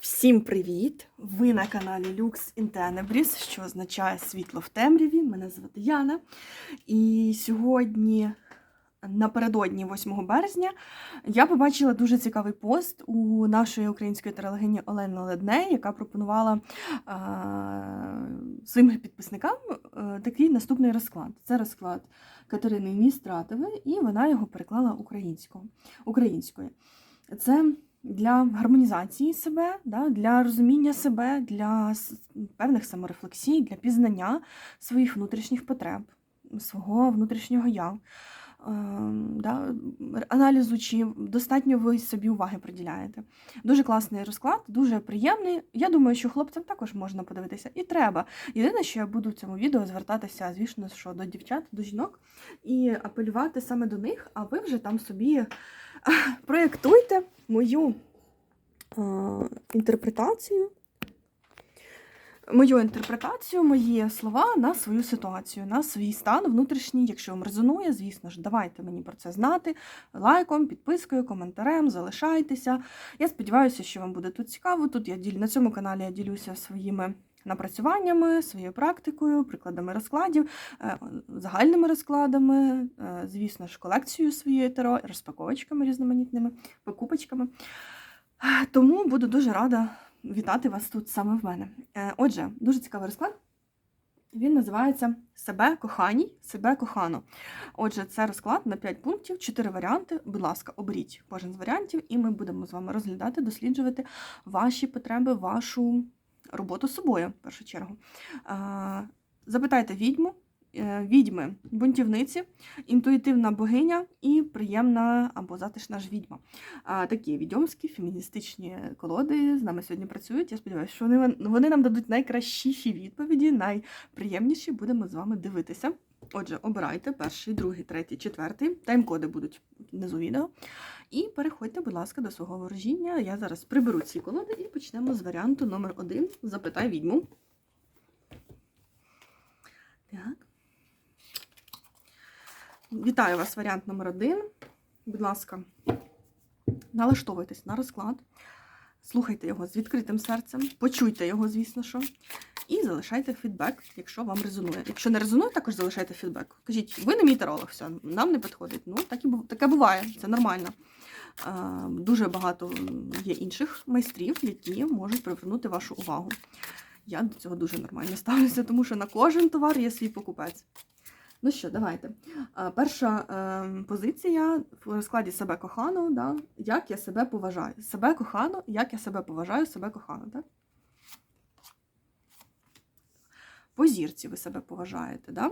Всім привіт! Ви на каналі Lux in Tenebris, що означає світло в темряві. Мене звати Яна. І сьогодні, напередодні 8 березня, я побачила дуже цікавий пост у нашої української тарологині Олени Ледней, яка пропонувала а, своїм підписникам а, такий наступний розклад. Це розклад Катерини Ністратової, і вона його переклала українською. Це для гармонізації себе, да, для розуміння себе, для певних саморефлексій, для пізнання своїх внутрішніх потреб, свого внутрішнього я. Ем, Да, аналізу, чи достатньо ви собі уваги приділяєте. Дуже класний розклад, дуже приємний. Я думаю, що хлопцям також можна подивитися і треба. Єдине, що я буду в цьому відео звертатися, звісно, що до дівчат, до жінок, і апелювати саме до них, а ви вже там собі проєктуйте мою е, інтерпретацію. Мою інтерпретацію, мої слова на свою ситуацію, на свій стан внутрішній. Якщо вам резонує, звісно ж, давайте мені про це знати. Лайком, підпискою, коментарем, залишайтеся. Я сподіваюся, що вам буде тут цікаво. Тут я ділю на цьому каналі я ділюся своїми напрацюваннями, своєю практикою, прикладами розкладів, е, загальними розкладами, е, звісно ж, колекцією своєї таро, розпаковочками різноманітними, покупочками. Е, Тому буду дуже рада вітати вас тут саме в мене. Е, Отже, дуже цікавий розклад. Він називається Себе коханій, себе кохано. Отже, це розклад на 5 пунктів, 4 варіанти. Будь ласка, оберіть кожен з варіантів, і ми будемо з вами розглядати, досліджувати ваші потреби, вашу роботу з собою, в першу чергу. Е, Запитайте відьму, відьми, бунтівниці, інтуїтивна богиня і приємна або затишна ж відьма. Такі відьомські феміністичні колоди з нами сьогодні працюють. Я сподіваюся, що вони, вони нам дадуть найкращіші відповіді, найприємніші. Будемо з вами дивитися. Отже, обирайте перший, другий, третій, четвертий. Тайм-коди будуть внизу відео. І переходьте, будь ласка, до свого ворожіння. Я зараз приберу ці колоди і почнемо з варіанту номер один. Запитай відьму. Так. Вітаю вас, варіант номер один. Будь ласка, налаштовуйтесь на розклад, слухайте його з відкритим серцем, почуйте його, звісно що, і залишайте фідбек, якщо вам резонує. Якщо не резонує, також залишайте фідбек. Кажіть, ви не мій таролог, все, нам не підходить. Ну, так і, таке буває, це нормально. Дуже багато є інших майстрів, які можуть привернути вашу увагу. Я до цього дуже нормально ставлюся, тому що на кожен товар є свій покупець. Ну що, давайте. Перша е, позиція в розкладі себе кохано, да? як я себе поважаю. Себе кохано, як я себе поважаю, себе кохано, так? По зірці ви себе поважаєте, да?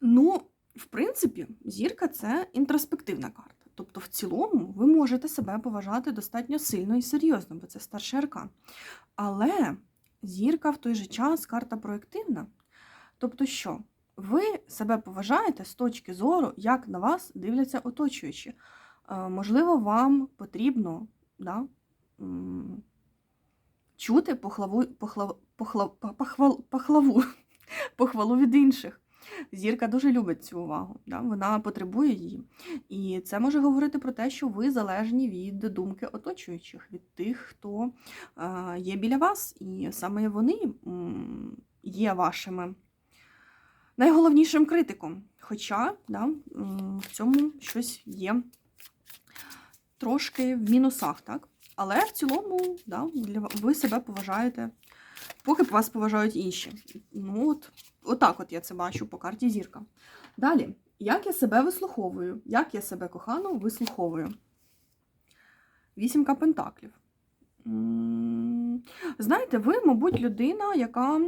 Ну, в принципі, зірка це інтроспективна карта. Тобто, в цілому, ви можете себе поважати достатньо сильно і серйозно, бо це старший аркан. Але зірка в той же час карта проєктивна. Тобто, що? Ви себе поважаєте з точки зору, як на вас дивляться оточуючі. Е, Можливо, вам потрібно да, чути похлаву, похлав, похлав, похвал, похлаву, похвалу від інших. Зірка дуже любить цю увагу, да? вона потребує її. І це може говорити про те, що ви залежні від думки оточуючих, від тих, хто е, є біля вас, і саме вони є вашими найголовнішим критиком. Хоча да, в цьому щось є трошки в мінусах, так? Але в цілому да, для, ви себе поважаєте, поки вас поважають інші. Ну, от, отак от я це бачу по карті зірка. Далі, як я себе вислуховую, як я себе кохано вислуховую. Вісімка пентаклів. Знаєте, ви, мабуть, людина, яка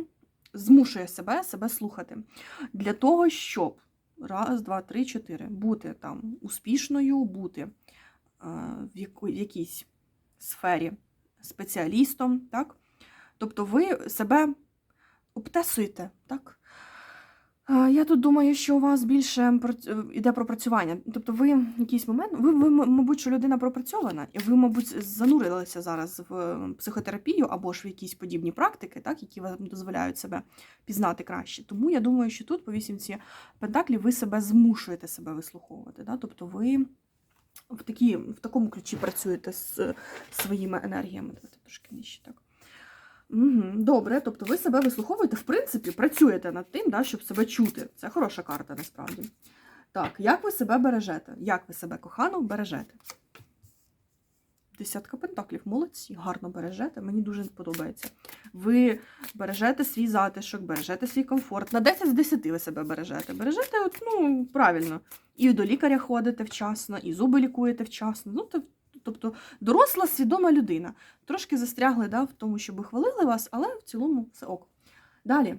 змушує себе себе слухати. Для того, щоб раз, два, три, чотири бути там успішною, бути е, в, якійсь сфері спеціалістом, так? Тобто ви себе обтесуєте, так? Я тут думаю, що у вас більше проц- е, пропрацювання. Тобто, ви в якийсь момент, ви, ви, мабуть, що людина пропрацьована, і ви, мабуть, занурилися зараз в психотерапію або ж в якісь подібні практики, так, які вам дозволяють себе пізнати краще. Тому я думаю, що тут по вісімці пентаклів ви себе змушуєте себе вислуховувати. Да? Тобто ви в, такі, в такому ключі працюєте з своїми енергіями. Давайте трошки нижче так. Угу, добре, тобто ви себе вислуховуєте, в принципі, працюєте над тим, да, щоб себе чути. Це хороша карта насправді. Так, як ви себе бережете? Як ви себе кохано бережете? Десятка пентаклів, молодці, гарно бережете, мені дуже подобається. Ви бережете свій затишок, бережете свій комфорт. На 10 з 10 ви себе бережете. Бережете, от, ну, правильно. І до лікаря ходите вчасно, і зуби лікуєте вчасно. Ну, тобто доросла, свідома людина. Трошки застрягли да, в тому, щоб хвалили вас, але в цілому все ок. Далі.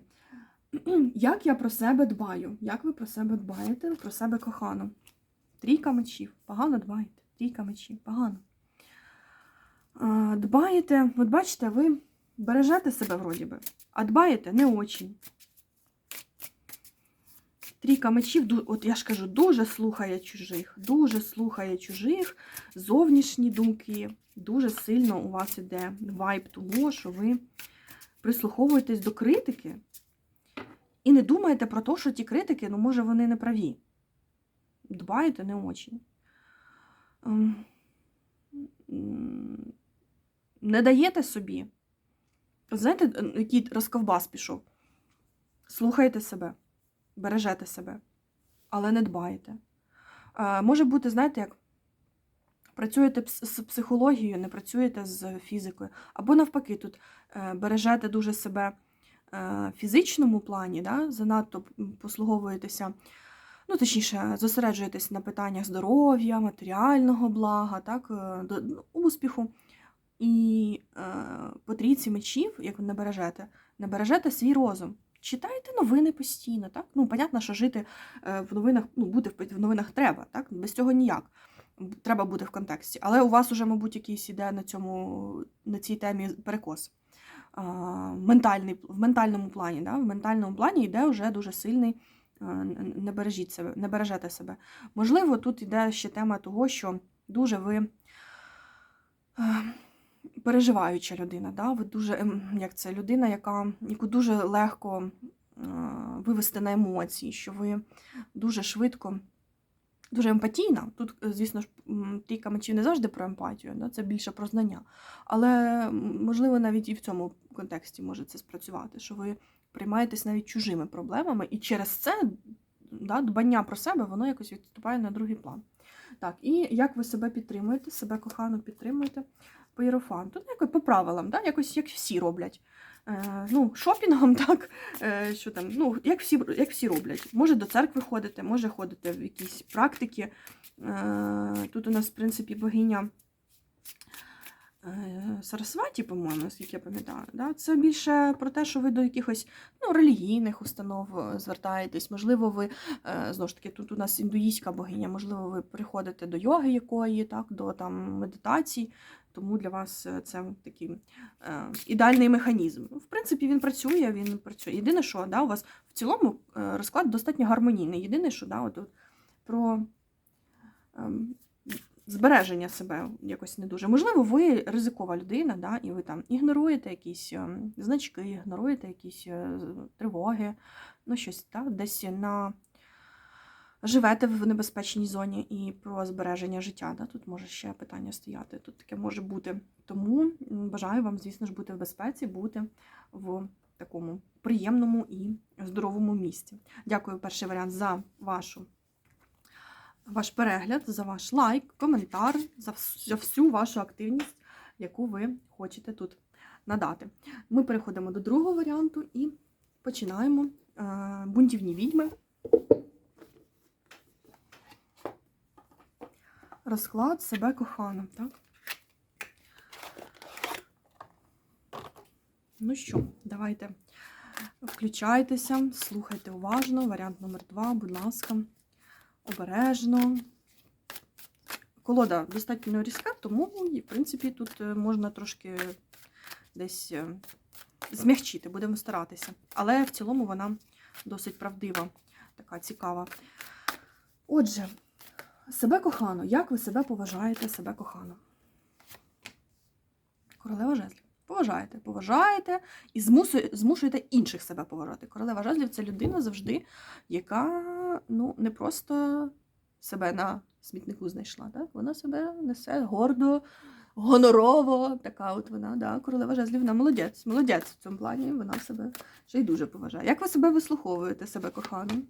Як я про себе дбаю? Як ви про себе дбаєте? Про себе кохано? Трійка мечів. Погано дбаєте. Трійка мечів. Погано. Дбаєте, от бачите, ви бережете себе вроді би, а дбаєте не очень. Трійка мечів, от я ж кажу, дуже слухає чужих, дуже слухає чужих, зовнішні думки. Дуже сильно у вас іде вайб того, що ви прислуховуєтесь до критики і не думаєте про те, що ті критики, ну, може, вони не праві. Дбаєте не очень. Ем, Не даєте собі. Знаєте, е, який розковбас пішов? Слухайте себе, бережете себе, але не дбаєте. Е, Може бути, знаєте, як працюєте з психологією, не працюєте з фізикою. Або навпаки, тут е, бережете дуже себе е, в фізичному плані, да? занадто послуговуєтеся, ну, точніше, зосереджуєтесь на питаннях здоров'я, матеріального блага, так, ну, успіху. І е, по трійці мечів, як ви не бережете, не бережете свій розум. Читайте новини постійно, так? Ну, понятно, що жити е, в новинах, ну, бути в в новинах треба, так? Без цього ніяк. Треба бути в контексті. Але у вас уже, мабуть, якийсь іде на цьому, на цій темі перекос. А, ментальний, в ментальному плані, да? в ментальному плані йде вже дуже сильний. е, Не бережіть себе, не бережете себе. Можливо, тут йде ще тема того, що дуже ви е, переживаюча людина. Да? Ви дуже, ем, як це, людина, яка, яку дуже легко е, вивести на емоції, що ви дуже швидко, дуже емпатійна. Тут, е, звісно ж, трійка мечів не завжди про емпатію, да? це більше про знання. Але можливо навіть і в цьому контексті може це спрацювати, що ви приймаєтесь навіть чужими проблемами, і через це да, дбання про себе, воно якось відступає на другий план. Так, і як ви себе підтримуєте, себе кохано підтримуєте по Єрофанту. Ну, по правилам, да? якось як всі роблять. Е, ну, шопінгом, так, е, що там, ну, як всі, як всі роблять. Може до церкви ходите, може ходите в якісь практики. Е, тут у нас, в принципі, богиня Сарасваті, по-моєму, наскільки я пам'ятаю. Да? Це більше про те, що ви до якихось ну, релігійних установ е, звертаєтесь. Можливо, ви е, знову ж таки, тут у нас індуїстська богиня, можливо, ви приходите до йоги якої, так, до там, медитацій. Тому для вас е, це такий е, ідеальний механізм. Ну, В принципі, він працює, він працює. Єдине, що да, у вас в цілому е, розклад достатньо гармонійний. Єдине, що да, от, от, про ем, збереження себе якось не дуже. Можливо, ви ризикова людина, да, і ви там ігноруєте якісь ем, значки, ігноруєте якісь е, тривоги, ну щось да, десь на. Живете в небезпечній зоні і про збереження життя. Да? Тут може ще питання стояти. Тут таке може бути. Тому бажаю вам, звісно ж, бути в безпеці, бути в такому приємному і здоровому місці. Дякую, перший варіант, за вашу. Ваш перегляд, за ваш лайк, коментар, за всю вашу активність, яку ви хочете тут надати. Ми переходимо до другого варіанту і починаємо е, бунтівні відьми. Розклад себе кохано, так? Ну що, давайте включайтеся, слухайте уважно. Варіант номер два, будь ласка, обережно. Колода достатньо різка, тому, в принципі, тут е, можна трошки десь е, змягчити, будемо старатися. Але в цілому вона досить правдива, така цікава. Отже, себе кохано. Як ви себе поважаєте, себе кохано? Королева жезлів. Поважаєте, поважаєте і змушуєте інших себе поважати. Королева жезлів це людина завжди, яка ну, не просто себе на смітнику знайшла. Так? Вона себе несе гордо, гонорово. Така от вона, да, королева жезлів, вона молодець. Молодець в цьому плані, вона себе ще й дуже поважає. Як ви себе вислуховуєте, себе коханий?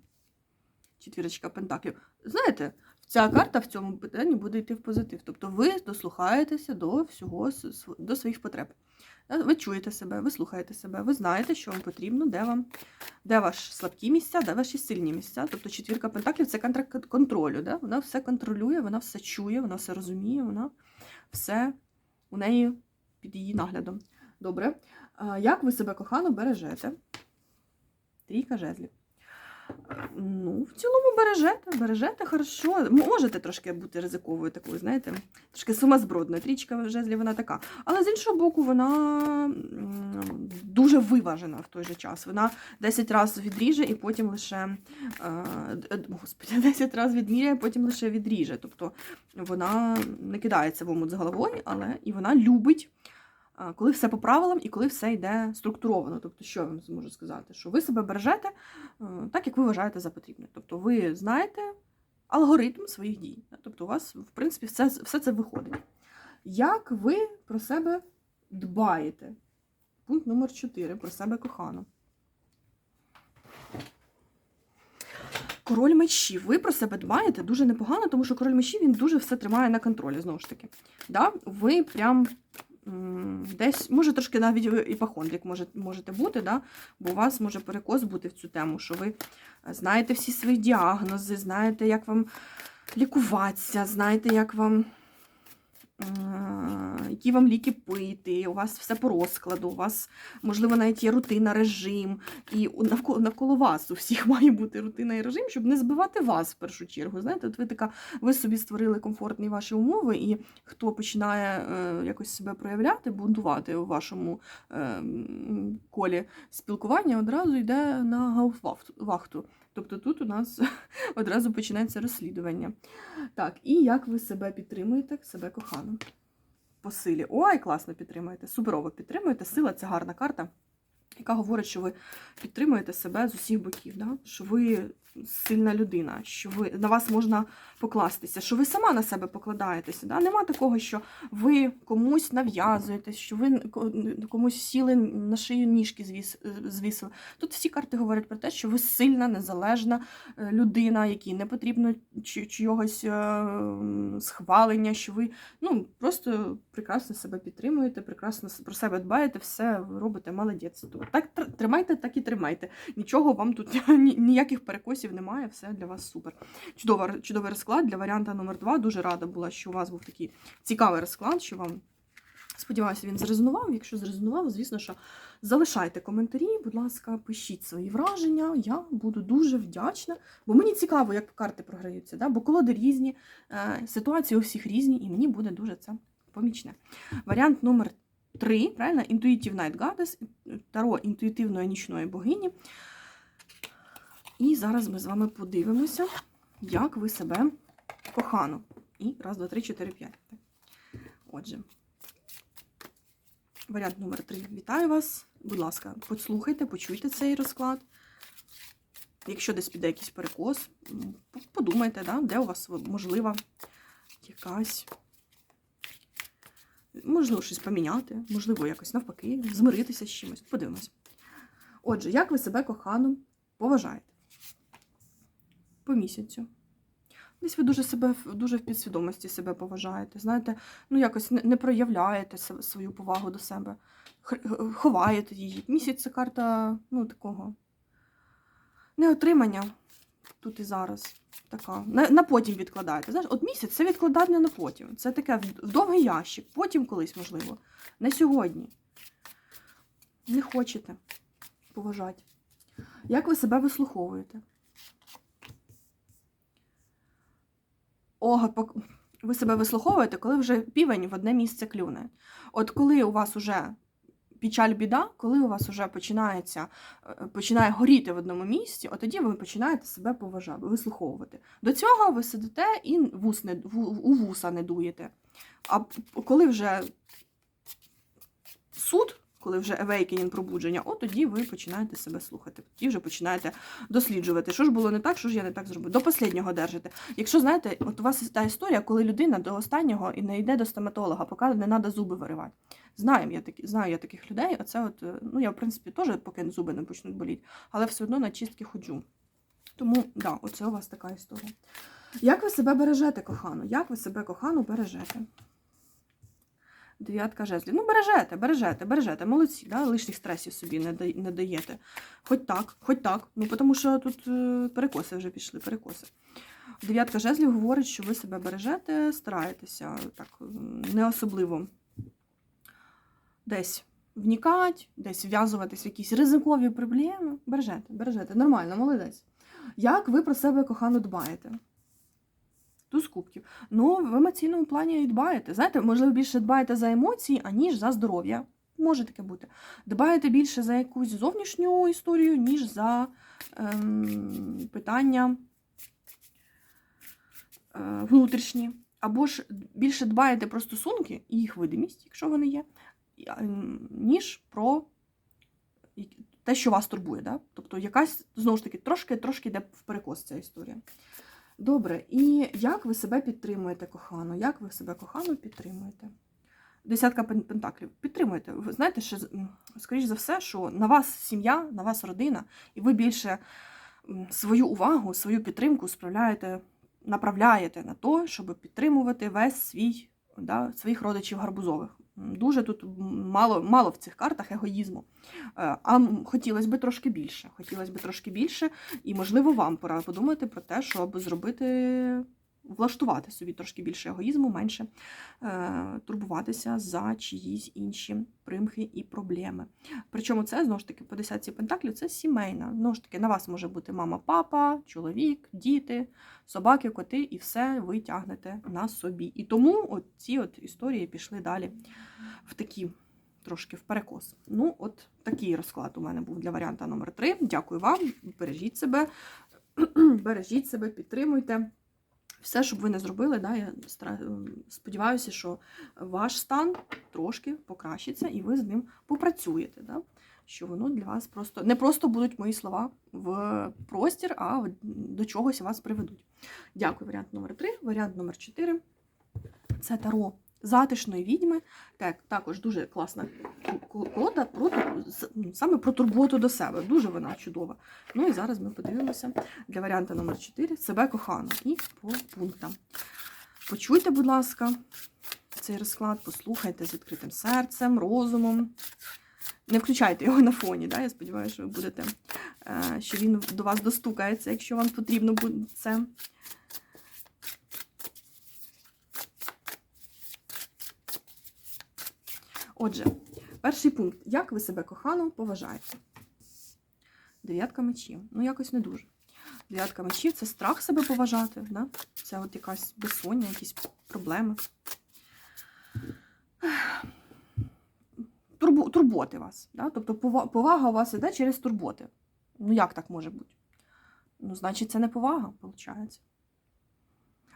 Четвірочка пентаклів. Знаєте, ця карта в цьому питанні буде йти в позитив. Тобто ви дослухаєтеся до всього до своїх потреб. Е, Ви чуєте себе, ви слухаєте себе, ви знаєте, що вам потрібно, де вам, де ваші слабкі місця, де ваші сильні місця. Тобто четвірка пентаклів це контракт контролю. Да? Вона все контролює, вона все чує, вона все розуміє, вона все у неї під її наглядом. Добре. Як ви себе кохано бережете? Трійка жезлів. Ну, в цілому бережете, бережете хорошо. Можете трошки бути ризиковою такою, знаєте, трошки сумасбродною. Трічка жезлів вона така. Але з іншого боку, вона дуже виважена в той же час. Вона 10 разів відріже і потім лише е, господи, 10 разів відміряє, потім лише відріже. Тобто вона не кидається в омут з головою, але і вона любить. Коли все по правилам і коли все йде структуровано. Тобто, що я вам зможу сказати? Що ви себе бережете так, як ви вважаєте за потрібне. Тобто, ви знаєте алгоритм своїх дій. Тобто, у вас, в принципі, все, все це виходить. Як ви про себе дбаєте? Пункт номер 4 про себе кохано. Король мечів. Ви про себе дбаєте дуже непогано, тому що король мечів він дуже все тримає на контролі, знову ж таки. Да? Ви прям десь, може, трошки навіть іпохондрик може, можете бути, да? бо у вас може перекос бути в цю тему, що ви знаєте всі свої діагнози, знаєте, як вам лікуватися, знаєте, як вам. Е, Які вам ліки пити, у вас все по розкладу, у вас, можливо, навіть є рутина, режим, і навколо, навколо вас у всіх має бути рутина і режим, щоб не збивати вас в першу чергу. Знаєте, от ви така, ви собі створили комфортні ваші умови, і хто починає е, якось себе проявляти, бунтувати у вашому е, колі спілкування, одразу йде на гауфвахту. Тобто тут у нас одразу починається розслідування. Так, і як ви себе підтримуєте, себе кохано? По силі. Ой, класно підтримуєте, суперово підтримуєте. Сила це гарна карта, яка говорить, що ви підтримуєте себе з усіх боків, да? що ви сильна людина, що ви на вас можна покластися, що ви сама на себе покладаєтеся. Да? Нема такого, що ви комусь нав'язуєтесь, що ви ко- комусь сіли на шию ніжки звіс, звісили. Тут всі карти говорять про те, що ви сильна, незалежна е, людина, якій не потрібно чийогось е, схвалення, що ви ну, просто прекрасно себе підтримуєте, прекрасно про себе дбаєте, все робите молодець. Так тримайте, так і тримайте. Нічого вам тут ніяких перекосів немає, все для вас супер. Чудова, чудовий розклад для варіанта номер 2 Дуже рада була, що у вас був такий цікавий розклад, що вам. Сподіваюся, він зрезонував. Якщо зрезонував, звісно, що залишайте коментарі, будь ласка, пишіть свої враження. Я буду дуже вдячна, бо мені цікаво, як карти програються. Да? Бо колоди різні, е, ситуації у всіх різні, і мені буде дуже це помічне. Варіант номер 3, правильно? Intuitive Night Goddess, таро інтуїтивної нічної богині. І зараз ми з вами подивимося, як ви себе кохано. І раз, два, три, чотири, п'ять. Отже, варіант номер 3. Вітаю вас. Будь ласка, послухайте, почуйте цей розклад. Якщо десь піде якийсь перекос, подумайте, да, де у вас можлива якась. Можливо, щось поміняти, можливо, якось навпаки, змиритися з чимось. Подивимось. Отже, як ви себе кохано поважаєте? По місяцю. Десь ви дуже себе дуже в підсвідомості себе поважаєте. Знаєте, ну якось не, проявляєте свою повагу до себе, ховаєте її. Місяць це карта ну, такого неотримання тут і зараз. Така. На, на потім відкладаєте. Знаєш, от місяць це відкладання на потім. Це таке в, довгий ящик, потім колись, можливо. Не сьогодні. Не хочете поважати. Як ви себе вислуховуєте? Ого, ви себе вислуховуєте, коли вже півень в одне місце клюне. От коли у вас уже печаль біда, коли у вас вже починається, е, починає горіти в одному місці, от тоді ви починаєте себе поважати, вислуховувати. До цього ви сидите і вус не, у вуса не дуєте. А коли вже суд, коли вже awakening, пробудження, от тоді ви починаєте себе слухати. Тоді вже починаєте досліджувати, що ж було не так, що ж я не так зробив. До останнього держите. Якщо знаєте, от у вас та історія, коли людина до останнього і не йде до стоматолога, поки не треба зуби виривати. Знаємо я такі, знаю я таких людей. Оце от, е, ну я в принципі теж поки зуби не почнуть боліти, але все одно на чистки ходжу. Тому, да, оце у вас така історія. Як ви себе бережете, кохано? Як ви себе кохано бережете? Дев'ятка жезлів. Ну, бережете, бережете, бережете. Молодці, да? лишніх стресів собі не, даєте. Хоч так, хоч так. Ну, тому що тут е, перекоси вже пішли, перекоси. Дев'ятка жезлів говорить, що ви себе бережете, стараєтеся так не особливо десь вникати, десь вв'язуватись в якісь ризикові проблеми. Бережете, бережете. Нормально, молодець. Як ви про себе кохано дбаєте? Туз кубків. Ну, в емоційному плані і дбаєте. Знаєте, можливо, більше дбаєте за емоції, аніж за здоров'я. Може таке бути. Дбаєте більше за якусь зовнішню історію, ніж за ем, питання е, внутрішні. Або ж більше дбаєте про стосунки і їх видимість, якщо вони є, ніж про те, що вас турбує. Да? Тобто якась, знову ж таки, трошки, трошки йде в перекос ця історія. Добре, і як ви себе підтримуєте кохано? Як ви себе кохано підтримуєте? Десятка пентаклів. Підтримуєте. Ви знаєте, що, скоріш за все, що на вас сім'я, на вас родина, і ви більше свою увагу, свою підтримку справляєте, направляєте на те, щоб підтримувати весь свій, да, своїх родичів гарбузових. Дуже тут мало, мало в цих картах егоїзму. Е, А хотілося б трошки більше. Хотілося б трошки більше, і, можливо, вам пора подумати про те, щоб зробити, влаштувати собі трошки більше егоїзму, менше е, турбуватися за чиїсь інші примхи і проблеми. Причому це знову ж таки по десятці пентаклів це сімейна. Знову ж таки, на вас може бути мама, папа, чоловік, діти, собаки, коти, і все ви тягнете на собі. І тому от ці от історії пішли далі в такі. Трошки в перекос. Ну, от такий розклад у мене був для варіанта номер 3 Дякую вам, бережіть себе, бережіть себе, підтримуйте. Все, щоб ви не зробили, да, я сподіваюся, що ваш стан трошки покращиться і ви з ним попрацюєте. Да? Що воно для вас просто не просто будуть мої слова в простір, а до чогось вас приведуть. Дякую, варіант номер 3 Варіант номер 4 це таро затишної відьми. Так, також дуже класна кол- колода про, ну, саме про турботу до себе. Дуже вона чудова. Ну і зараз ми подивимося для варіанта номер 4 себе кохано. І по пунктам. Почуйте, будь ласка, цей розклад, послухайте з відкритим серцем, розумом. Не включайте його на фоні, да? я сподіваюся, що ви будете, е, що він до вас достукається, якщо вам потрібно буде це. Отже, перший пункт. Як ви себе кохано поважаєте? Дев'ятка мечів. Ну, якось не дуже. Дев'ятка мечів це страх себе поважати. Да? Це от якась безсоння, якісь проблеми. Турбу, турботи вас. Да? Тобто повага у вас іде через турботи. Ну, як так може бути? Ну, значить, це не повага, виходить.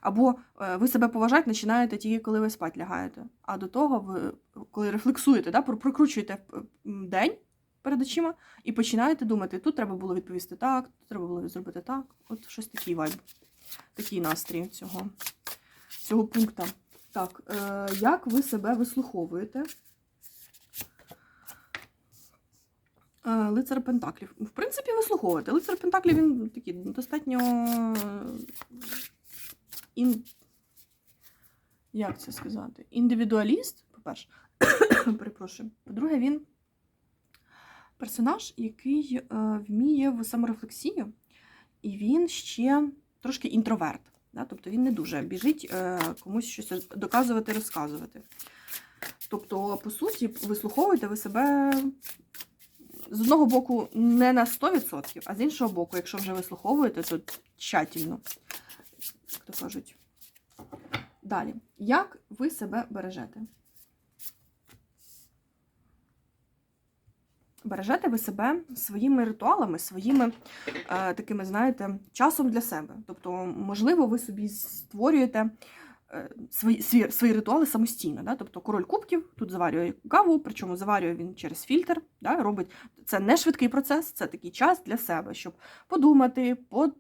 Або е, ви себе поважати починаєте тільки коли ви спать лягаєте. А до того ви, коли рефлексуєте, да, прокручуєте е, день перед очима і починаєте думати, тут треба було відповісти так, тут треба було зробити так. От щось такий вайб, такий настрій цього, цього пункту. Так, е, як ви себе вислуховуєте? Е, Лицар Пентаклів. В принципі, вислуховуєте. Лицар Пентаклів він такий достатньо. Ін... Як це сказати? Індивідуаліст, по-перше, перепрошую. По-друге, він персонаж, який е, вміє в саморефлексію, і він ще трошки інтроверт. Да? Тобто він не дуже біжить е, комусь щось доказувати, розказувати. Тобто, по суті, вислуховуєте ви себе з одного боку не на 100%, а з іншого боку, якщо вже вислуховуєте, то тщательно, то кажуть. Далі. Як ви себе бережете? Бережете ви себе своїми ритуалами, своїми е, такими, знаєте, часом для себе. Тобто, можливо, ви собі створюєте е, свої, свої, свої ритуали самостійно. Да? Тобто король кубків тут заварює каву, причому заварює він через фільтр. Да? Робить це не швидкий процес, це такий час для себе, щоб подумати, по,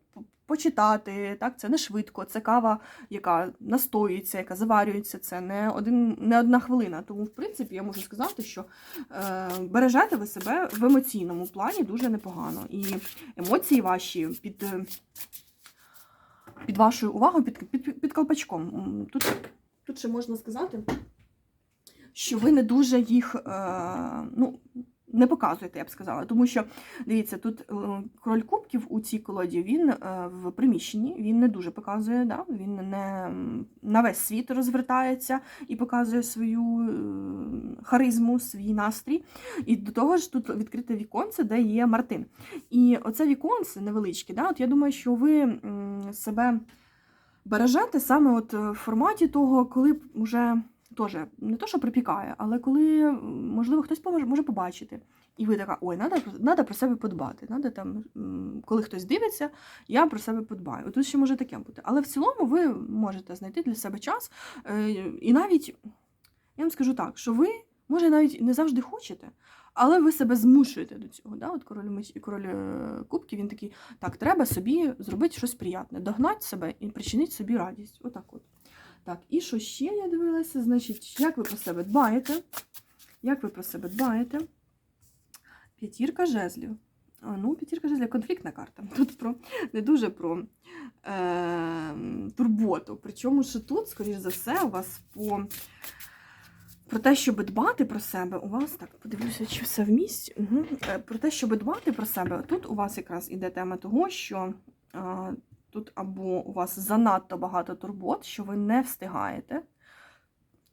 почитати. Так? Це не швидко, це кава, яка настоюється, яка заварюється. Це не один не одна хвилина. Тому, в принципі, я можу сказати, що е, бережете ви себе в емоційному плані дуже непогано. І емоції ваші під. е, Під вашою увагою, під, під, під колпачком. Тут, тут ще можна сказати, що ви не дуже їх е, ну, не показуєте, я б сказала. Тому що, дивіться, тут е, король кубків у цій колоді він е, в приміщенні, він не дуже показує, да? він не на весь світ розвертається і показує свою е, харизму, свій настрій. І до того ж, тут відкрите віконце, де є Мартин. І оце віконце невеличке, да? от я думаю, що ви себе бережете саме от в форматі того, коли вже теж не то, що припікає, але коли, можливо, хтось може побачити. І ви така, ой, надо про себе подбати. Надо там, коли хтось дивиться, я про себе подбаю. Тут ще може таке бути. Але в цілому ви можете знайти для себе час. е, І навіть, я вам скажу так, що ви, може, навіть не завжди хочете, але ви себе змушуєте до цього. Да? От король, меч- король е, кубків, він такий, так, треба собі зробити щось приємне, догнати себе і причинити собі радість. Отак от. Так, і що ще я дивилася? Значить, як ви про себе дбаєте? Як ви про себе дбаєте? П'ятірка жезлів. А, ну, п'ятірка жезлів конфліктна карта. Тут про не дуже про е, турботу. Причому, що тут, скоріш за все, у вас по про те, щоб дбати про себе, у вас так подивлюся, чи все в місці. Угу. Про те, щоб дбати про себе, тут у вас якраз іде тема того, що е, тут або у вас занадто багато турбот, що ви не встигаєте,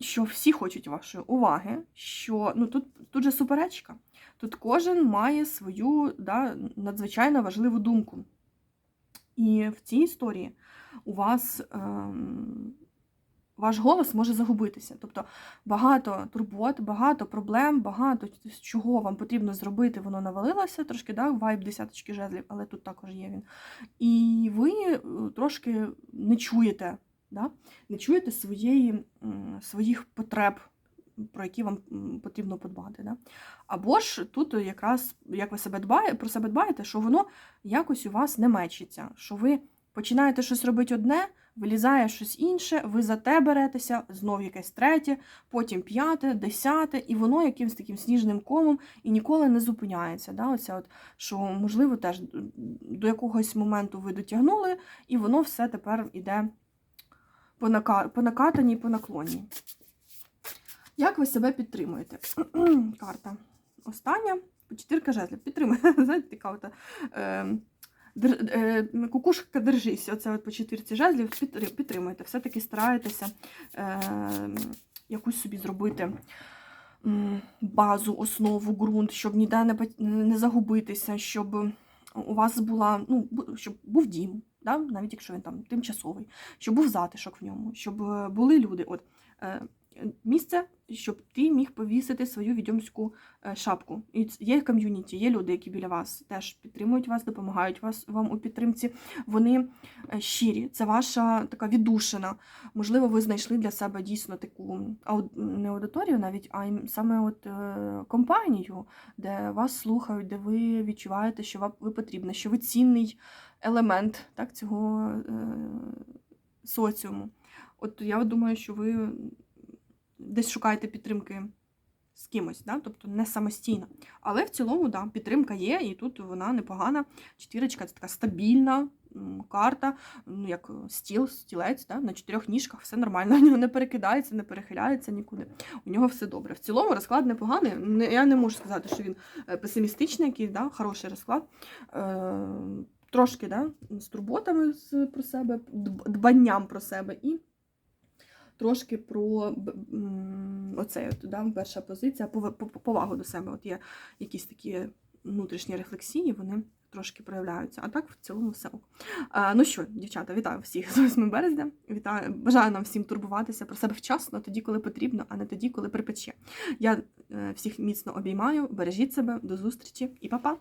що всі хочуть вашої уваги, що ну тут, тут же суперечка. Тут кожен має свою да, надзвичайно важливу думку. І в цій історії у вас ем, ваш голос може загубитися. Тобто багато турбот, багато проблем, багато чого вам потрібно зробити, воно навалилося, трошки да, вайб десяточки жезлів, але тут також є він. І ви е, трошки не чуєте, да? не чуєте своєї, своїх потреб, про які вам потрібно подбати. Да? Або ж тут якраз як ви себе дбає, про себе дбаєте, що воно якось у вас не мечиться, що ви починаєте щось робити одне, вилізає щось інше, ви за те беретеся, знов якесь третє, потім п'яте, десяте, і воно якимось таким сніжним комом і ніколи не зупиняється. Да? Оця от, що, можливо, теж до якогось моменту ви дотягнули, і воно все тепер іде по, нака... по по наклонній. Як ви себе підтримуєте? Карта. Остання. Чотирка жезлів. Підтримує. Знаєте, така от, е, е, кукушка держись. Оце от по четвірці жезлів підтри- підтримуєте. Все-таки стараєтеся е, якусь собі зробити базу, основу, ґрунт, щоб ніде не, не загубитися, щоб у вас була, ну, щоб був дім, да? навіть якщо він там тимчасовий, щоб був затишок в ньому, щоб е, були люди. От, е, місце, щоб ти міг повісити свою відьомську е, шапку. І є ком'юніті, є люди, які біля вас теж підтримують вас, допомагають вас вам у підтримці. Вони е, щирі, це ваша така віддушина. Можливо, ви знайшли для себе дійсно таку не аудиторію навіть, а саме от е, компанію, де вас слухають, де ви відчуваєте, що вам ви потрібні, що ви цінний елемент так, цього соціуму. От я думаю, що ви десь шукаєте підтримки з кимось, да? тобто не самостійно. Але в цілому, да, підтримка є, і тут вона непогана. Четвірочка це така стабільна карта, ну як стіл, стілець, да? на чотирьох ніжках, все нормально. У нього не перекидається, не перехиляється нікуди. У нього все добре. В цілому розклад непоганий. Я не можу сказати, що він е, песимістичний, якийсь, да? хороший розклад. Е, Трошки да? з турботами про себе, дбанням про себе і трошки про оце, да, перша позиція, по- по- повагу до себе. От є якісь такі внутрішні рефлексії, вони трошки проявляються. А так в цілому все ок. А, ну що, дівчата, вітаю всіх з 8 березня. Вітаю, бажаю нам всім турбуватися про себе вчасно, тоді, коли потрібно, а не тоді, коли припече. Я е, всіх міцно обіймаю, бережіть себе, до зустрічі і па-па!